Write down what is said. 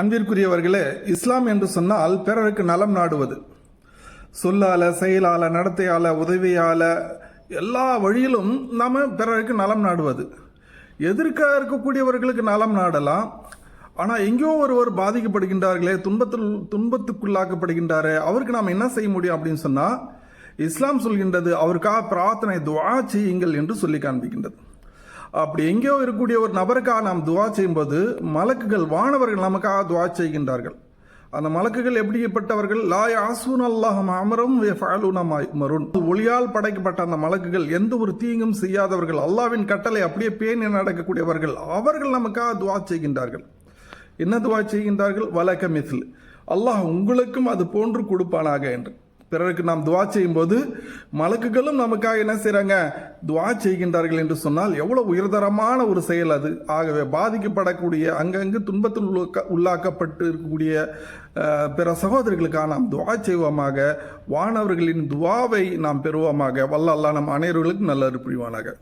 அன்பிற்குரியவர்களே இஸ்லாம் என்று சொன்னால் பிறருக்கு நலம் நாடுவது. சொல்லால செயலால நடத்தையால உதவியால எல்லா வழியிலும் நாம் பிறருக்கு நலம் நாடுவது. எதிர்க்க இருக்கக்கூடியவர்களுக்கு நலம் நாடலாம். ஆனால் எங்கேயோ ஒருவர் பாதிக்கப்படுகின்றார்களே துன்பத்தில் துன்பத்துக்குள்ளாக்கப்படுகின்றாரே அவருக்கு நாம் என்ன செய்ய முடியும் அப்படின்னு சொன்னால் இஸ்லாம் சொல்கின்றது அவருக்காக பிரார்த்தனை துவா செய்யுங்கள் என்று சொல்லி காண்பிக்கின்றது. அப்படி எங்கேயோ இருக்கக்கூடிய ஒரு நபருக்காக நாம் துவா செய்யும்போது மலக்குகள் வானவர்கள் நமக்காக துவா செய்கின்றார்கள். அந்த மலக்குகள் எப்படிப்பட்டவர்கள்? லாய் ஆசூன் அல்லாஹ் அமரும் மருண் ஒளியால் படைக்கப்பட்ட அந்த மலக்குகள் எந்த ஒரு தீங்கும் செய்யாதவர்கள் அல்லாவின் கட்டளை அப்படியே பேணி நடக்கக்கூடியவர்கள் அவர்கள் நமக்காக துவா செய்கின்றார்கள். என்ன துவா செய்கின்றார்கள்? வலக்க மிஸ்ல். அல்லாஹ் உங்களுக்கும் அது போன்று கொடுப்பானாக என்று. பிறருக்கு நாம் துவா செய்யும்போது மலக்குகளும் நமக்காக என்ன செய்கிறாங்க துவா செய்கின்றார்கள் என்று சொன்னால் எவ்வளவு உயர்தரமான ஒரு செயல் அது. ஆகவே பாதிக்கப்படக்கூடிய அங்கங்கு துன்பத்தில் உள்ளாக்கப்பட்டு இருக்கக்கூடிய பிற சகோதரிகளுக்காக நாம் துவா செய்வோமாக. வானவர்களின் துவாவை நாம் பெறுவோமாக. வல்ல அல்லா நம் அனைவர்களுக்கும் நல்ல புரிவானாக.